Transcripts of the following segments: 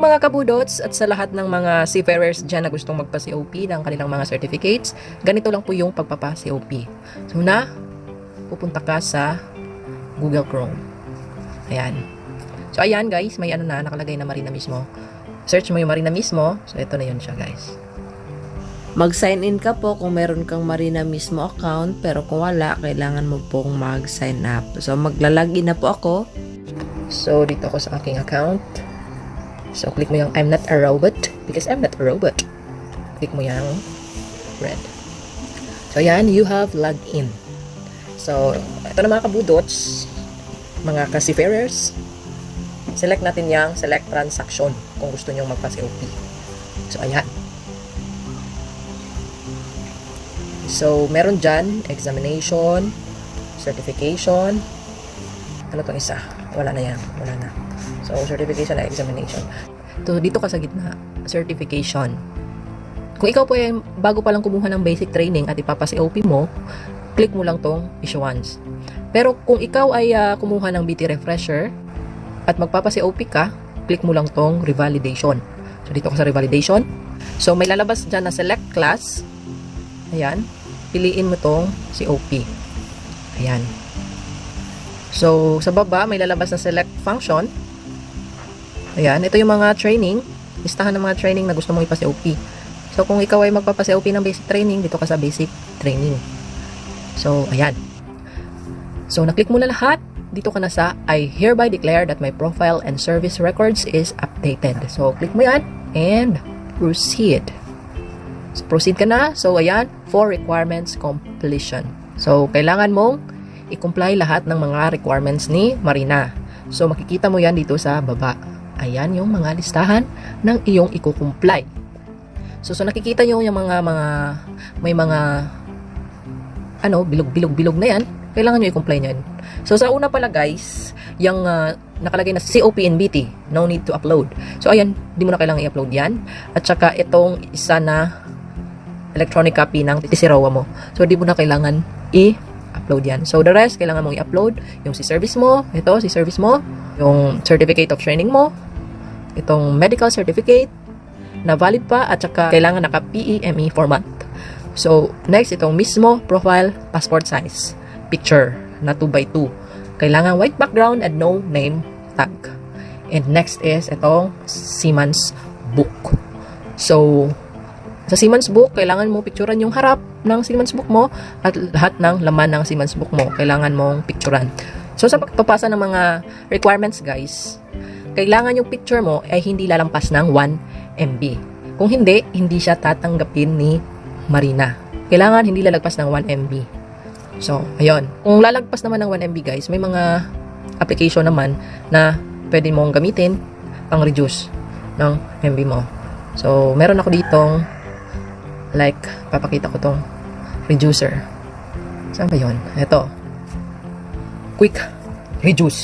Mga kabudots at sa lahat ng mga seafarers dyan na gustong magpa-COP ng kanilang mga certificates, ganito lang po yung pagpapa-COP. So na, pupunta ka sa Google Chrome. Ayan. So ayan guys, may ano na, nakalagay na Marina mismo. Search mo yung Marina mismo. So ito na yun siya guys. Mag-sign in ka po kung meron kang Marina mismo account, pero kung wala, kailangan mo pong mag-sign up. So, maglalagin na po ako. So dito ako sa aking account. So click mo yung I'm not a robot because I'm not a robot. Click mo yung red. So yan, you have logged in. So ito na mga kabudots, mga ka-seafarers. Select natin yung select transaction kung gusto nyo magpa-COP. So ayan. So meron dyan, examination, certification, ano tong isa? Wala na yan. Wala na. So, certification na examination. So, dito ka sa gitna. Certification. Kung ikaw po ay bago pa lang kumuha ng basic training at ipapasi-OP mo, click mo lang tong issuance. Pero kung ikaw ay ah, kumuha ng BT refresher at magpapasi-OP ka, click mo lang tong revalidation. So, dito ka sa revalidation. So, may lalabas dyan na select class. Ayan. Piliin mo tong COP. Ayan. So, sa baba, may lalabas na select function. Ayan, ito yung mga training. Listahan ng mga training na gusto mong ipasi-OP. So, kung ikaw ay magpapasi-OP ng basic training, dito ka sa basic training. So, ayan. So, naklik mo na lahat. Dito ka na sa I hereby declare that my profile and service records is updated. So, click mo yan and proceed. So, proceed ka na. So, ayan, for requirements completion. So, kailangan mong i-comply lahat ng mga requirements ni Marina. So, makikita mo yan dito sa baba. Ayan yung mga listahan ng iyong iko-comply. So, so nakikita nyo yung mga, mga, may mga, ano, bilog-bilog-bilog na yan. Kailangan nyo i-comply nyo yan. So, sa una pala guys, yung ah, nakalagay na COP and BT, no need to upload. So, ayan, di mo na kailangan i-upload yan. At saka, itong isa na electronic copy ng TCROA mo. So, di mo na kailangan i- upload yan. So, the rest, kailangan mong i-upload yung si service mo, ito, si service mo, yung certificate of training mo, itong medical certificate, na valid pa, at saka kailangan naka PEME format. So, next, itong mismo profile passport size picture na 2x2. Kailangan white background and no name tag. And next is itong Siemens book. So, sa Siemens book, kailangan mo picturean yung harap ng Siemens book mo at lahat ng laman ng Siemens book mo, kailangan mong picturean. So, sa pagpapasa ng mga requirements, guys, kailangan yung picture mo ay hindi lalampas ng 1 MB. Kung hindi, hindi siya tatanggapin ni Marina. Kailangan hindi lalagpas ng 1 MB. So, ayun. Kung lalagpas naman ng 1 MB, guys, may mga application naman na pwede mong gamitin pang reduce ng MB mo. So, meron ako ditong like, papakita ko tong reducer. Saan ba yun? Ito. Quick Reduce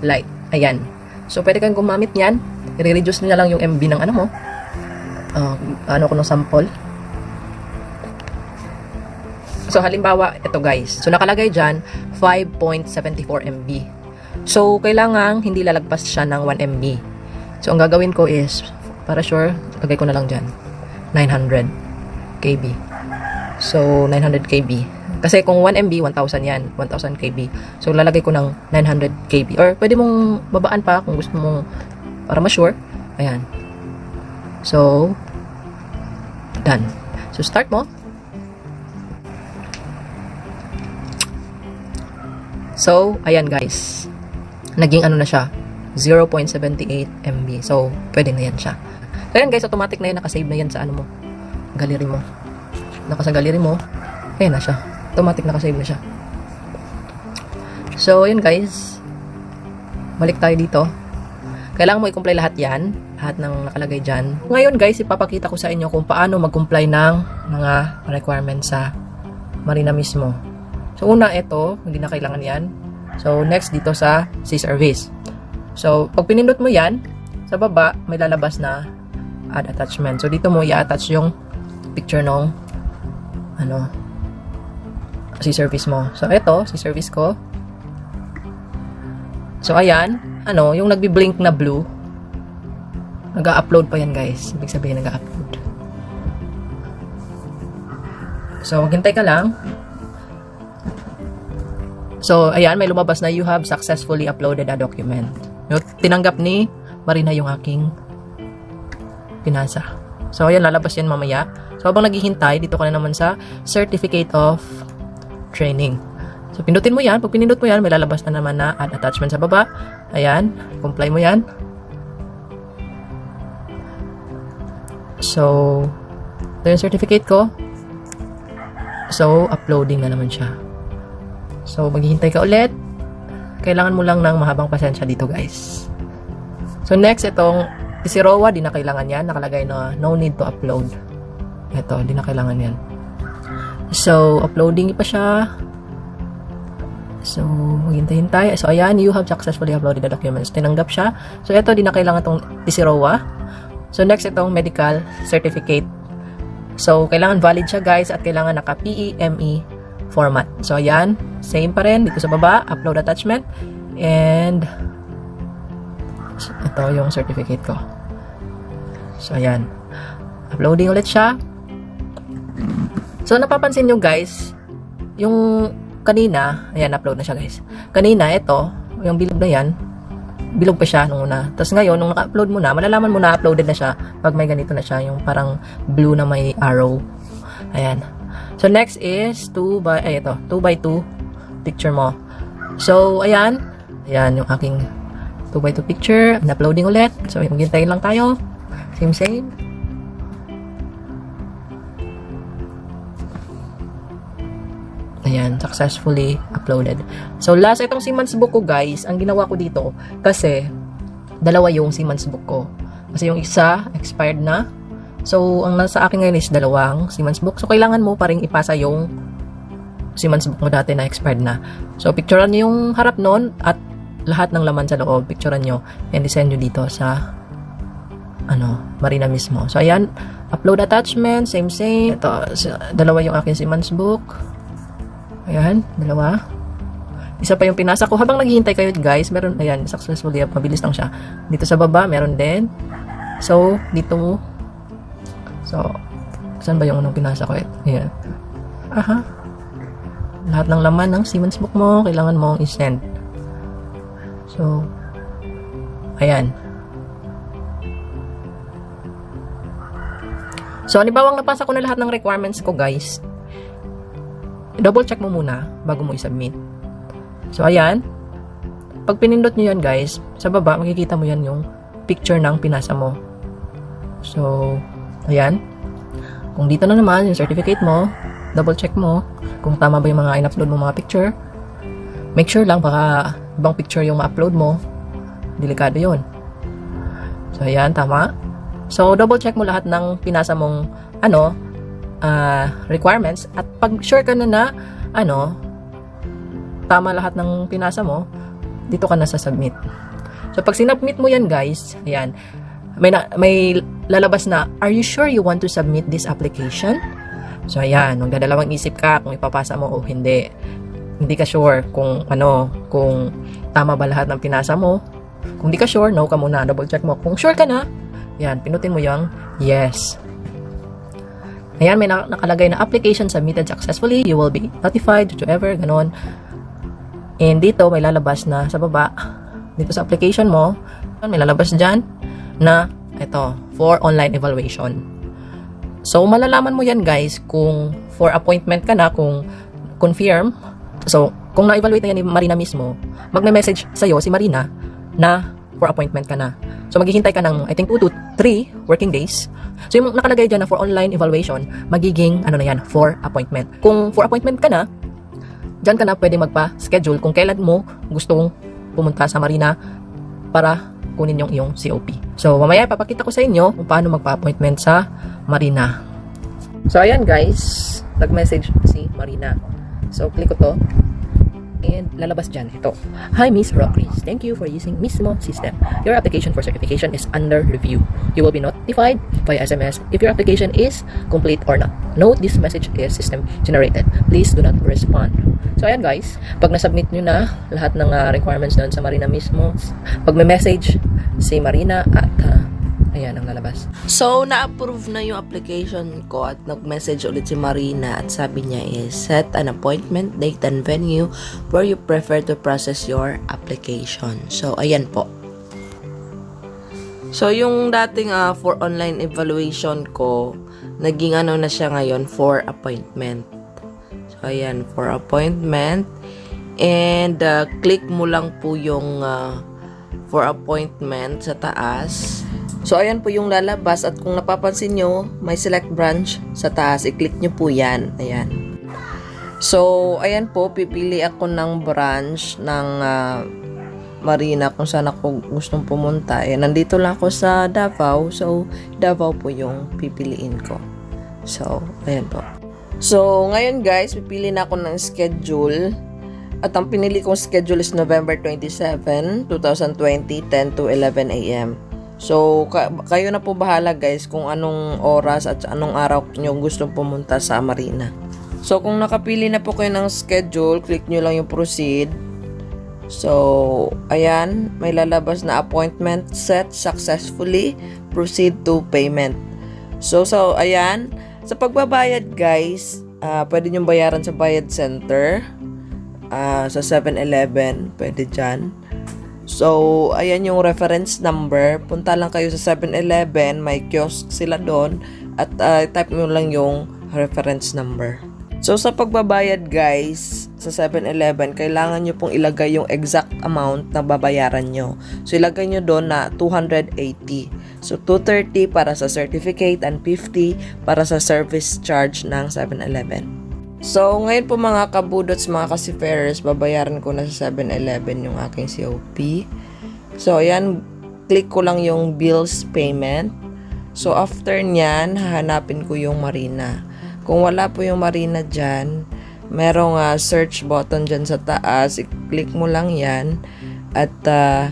Light. Ayan. So, pwede kang gumamit niyan. I-reduce niya lang yung MB ng ano mo. Ah, ano ko ng sample. So, halimbawa, ito guys. So, nakalagay dyan, 5.74 MB. So, kailangan hindi lalagpas siya ng 1 MB. So, ang gagawin ko is, para sure, lagay ko na lang dyan, 900 KB. So, 900 KB. Kasi kung 1 MB, 1,000 yan. 1,000 KB. So, lalagay ko ng 900 KB. Or, pwede mong babaan pa kung gusto mong, para ma-sure. Ayan. So, done. So, start mo. So, ayan guys. Naging ano na siya, 0.78 MB. So, pwede na yan siya. So, ayan guys, automatic na yan. Nakasave na yan sa ano mo, gallery mo. Naka sa gallery mo, ayan na siya. Automatic nakasave na siya. So, ayan guys. Balik tayo dito. Kailangan mo i-comply lahat yan. Lahat ng nakalagay dyan. Ngayon guys, ipapakita ko sa inyo kung paano mag-comply ng mga requirements sa Marina mismo. So, una, ito. Hindi na kailangan yan. So, next dito sa C-Service. So, pag pinindot mo yan, sa baba, may lalabas na add attachment. So, dito mo i-attach yung picture ng ano, C-Service mo. So, ito, C-Service ko. So, ayan. Ano, yung nagbi-blink na blue. Nag-upload pa yan guys. Ibig sabihin nag-upload. So, maghintay ka lang. So, ayan, may lumabas na you have successfully uploaded a document. No, tinanggap ni Marina yung aking pinasa. So, ayan, lalabas yan mamaya. So, habang naghihintay, dito ka na naman sa Certificate of Training. So, pindutin mo yan. Pag pinindot mo yan, may lalabas na naman na add attachment sa baba. Ayan, comply mo yan. So, ito yung certificate ko. So, uploading na naman siya. So, maghihintay ka ulit. Kailangan mo lang ng mahabang pasensya dito, guys. So, next, itong si Rowa, di na kailangan yan. Nakalagay na no need to upload. Ito, di na kailangan yan. So, uploading pa siya. So, maghintay-hintay. So, ayan, you have successfully uploaded the documents. Tinanggap siya. So, ito, di na kailangan itong Tisirowa. So, next, itong medical certificate. So, kailangan valid siya, guys, at kailangan naka-PEME format. So, ayan, same pa rin. Dito sa baba, upload attachment. And, ito yung certificate ko. So, ayan. Uploading ulit siya. So, napapansin nyo, guys, yung kanina, ayan, upload na siya, guys. Kanina, ito, yung bilog na yan, bilog pa siya nung una. Tapos ngayon, nung naka-upload mo na, malalaman mo na uploaded na siya pag may ganito na siya, yung parang blue na may arrow. Ayan. So, next is 2 by, ay, ito, 2 by 2 picture mo. So, ayan. Ayan, yung aking 2 by 2 picture. Na-uploading ulit. So, maghintay lang tayo. Same, same. Ayan, successfully uploaded. So, last itong Siemens book ko, guys, ang ginawa ko dito, kasi, dalawa yung Siemens book ko. Kasi yung isa, expired na. So, ang nasa akin ngayon is dalawang Siemens book. So, kailangan mo pa rin ipasa yung Siemens book mo dati na expired na. So, picturean nyo yung harap nun at lahat ng laman sa loob, picturean nyo and isend nyo dito sa ano, Marina mismo. So, ayan, upload attachment, same same. Ito, dalawa yung aking Siemens book. Ayan, dalawa. Isa pa yung pinasa ko. Habang naghihintay kayo guys, meron, ayan, successfully, mabilis lang siya. Dito sa baba, meron din. So, dito, so, saan ba yung unang pinasa ko? Ayan. Aha. Lahat ng laman ng Siemens book mo, kailangan mong i-send. So, ayan. So, halimbawa napasa ko na lahat ng requirements ko, guys. Double check mo muna bago mo i-submit. So, ayan. Pag pinindot nyo yan, guys, sa baba, makikita mo yan yung picture ng pinasa mo. So, ayan. Kung dito na naman, yung certificate mo, double check mo kung tama ba yung mga in-upload mo mga picture. Make sure lang, baka ibang picture yung ma-upload mo. Delikado yon So, ayan, tama. So, double check mo lahat ng pinasa mong, ano, ah, requirements. At pag sure ka na na, ano, tama lahat ng pinasa mo, dito ka na sa submit. So, pag sinubmit mo yan, guys, ayan, may, na, may lalabas na, are you sure you want to submit this application? So, ayan, magdadalawang isip ka kung ipapasa mo o hindi. Hindi ka sure kung ano, kung tama ba lahat ng pinasa mo. Kung di ka sure, no ka muna, double check mo. Kung sure ka na, yan, pinutin mo yung yes. Ayan, may na- nakalagay na application submitted successfully. You will be notified, whatever, ganon. And dito, may lalabas na sa baba, dito sa application mo, may lalabas dyan na ito, for online evaluation. So, malalaman mo yan guys kung for appointment ka na, kung confirm. So, kung na-evaluate na yan ni Marina mismo, magme-message sa'yo si Marina na for appointment ka na. So, maghihintay ka ng, I think, 2 to 3 working days. So, yung nakalagay dyan na for online evaluation, magiging, ano na yan, for appointment. Kung for appointment ka na, dyan ka na pwede magpa-schedule kung kailan mo gustong pumunta sa Marina para kunin yung iyong COP. So, mamaya ipapakita ko sa inyo kung paano magpa-appointment sa Marina. So, ayan guys, nag-message si Marina. So, click ko to. And lalabas dyan, ito. Hi Miss Rockris, thank you for using Mismo system. Your application for certification is under review. You will be notified via SMS if your application is complete or not. Note this message is system generated. Please do not respond. So ayan guys, pag nasubmit nyo na lahat ng ah, requirements doon sa Marina mismo, pag may message si Marina at ah, Ayan ang lalabas. So, na-approve na yung application ko at nag-message ulit si Marina at sabi niya is set an appointment, date and venue where you prefer to process your application. So, ayan po. So, yung dating ah, for online evaluation ko, naging ano na siya ngayon for appointment. So, ayan, for appointment. And, ah, click mo lang po yung ah, for appointment sa taas. So, ayan po yung lalabas at kung napapansin nyo, may select branch sa taas. I-click nyo po yan. Ayan. So, ayan po, pipili ako ng branch ng ah, Marina kung saan ako gustong pumunta. Eh, nandito lang ako sa Davao. So, Davao po yung pipiliin ko. So, ayan po. So, ngayon guys, pipili na ako ng schedule. At ang pinili kong schedule is November 27, 2020, 10 to 11 a.m. So, ka- kayo na po bahala guys kung anong oras at anong araw nyo gustong pumunta sa Marina. So, kung nakapili na po kayo ng schedule, click nyo lang yung proceed. So, ayan, may lalabas na appointment set successfully. Proceed to payment. So, so ayan, sa pagbabayad guys, ah pwede nyo bayaran sa Bayad Center, ah, sa 7-Eleven, pwede dyan. So, ayan yung reference number. Punta lang kayo sa 7-Eleven, may kiosk sila doon, at ah, type mo lang yung reference number. So, sa pagbabayad guys, sa 7-Eleven, kailangan nyo pong ilagay yung exact amount na babayaran nyo. So, ilagay nyo doon na 280. So, 230 para sa certificate and 50 para sa service charge ng 7-Eleven. So, ngayon po mga kabudots, mga kasifarers, babayaran ko na sa 7-Eleven yung aking COP. So, ayan, click ko lang yung bills payment. So, after nyan, hahanapin ko yung Marina. Kung wala po yung Marina dyan, merong ah, search button dyan sa taas. I-click mo lang yan at ah,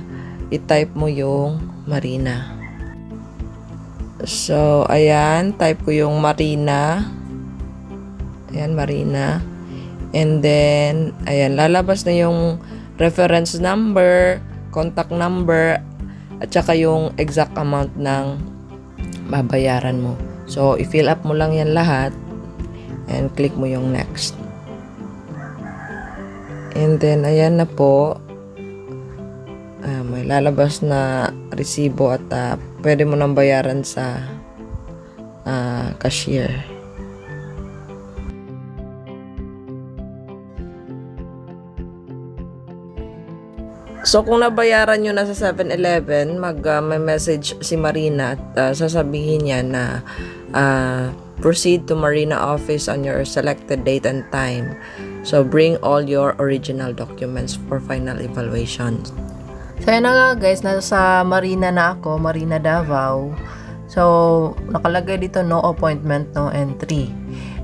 i-type mo yung Marina. So, ayan, type ko yung Marina. Ayan, Marina. And then, ayan, lalabas na yung reference number, contact number, at saka yung exact amount ng babayaran mo. So, i-fill up mo lang yan lahat and click mo yung next. And then, ayan na po. Ah, may lalabas na resibo at ah, pwede mo nang bayaran sa ah, cashier. So kung nabayaran nyo na sa 7-Eleven, mag ah, si Marina at ah, sasabihin niya na ah, proceed to Marina office on your selected date and time. So bring all your original documents for final evaluation. So, ayan na nga guys, nasa Marina na ako, Marina Davao. So, nakalagay dito no appointment, no entry.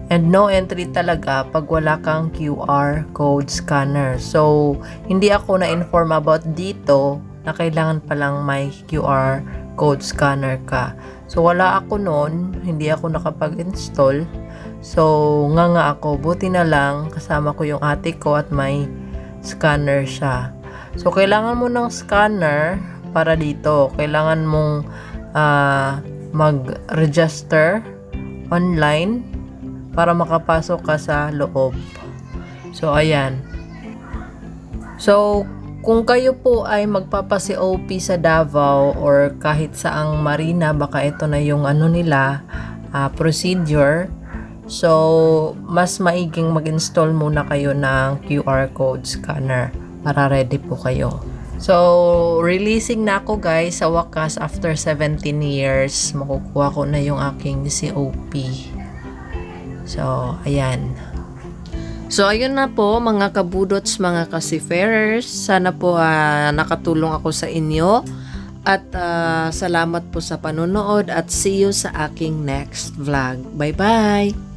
And no entry talaga pag wala kang QR code scanner. So, hindi ako na-inform about dito na kailangan palang may QR code scanner ka. So, wala ako noon, hindi ako nakapag-install. So, nga nga ako, buti na lang kasama ko yung ate ko at may scanner siya. So, kailangan mo ng scanner para dito. Kailangan mong ah, mag-register online para makapasok ka sa loob. So, ayan. So, kung kayo po ay magpapa-COP sa Davao or kahit saang marina, baka ito na yung ano nila, ah, procedure. So, mas maiging mag-install muna kayo ng QR code scanner para ready po kayo. So, releasing na ako guys sa wakas after 17 years. Makukuha ko na yung aking COP. So, ayan. So, ayun na po mga kabudots, mga kasifarers. Sana po ah, nakatulong ako sa inyo. At ah, salamat po sa panonood at see you sa aking next vlog. Bye-bye!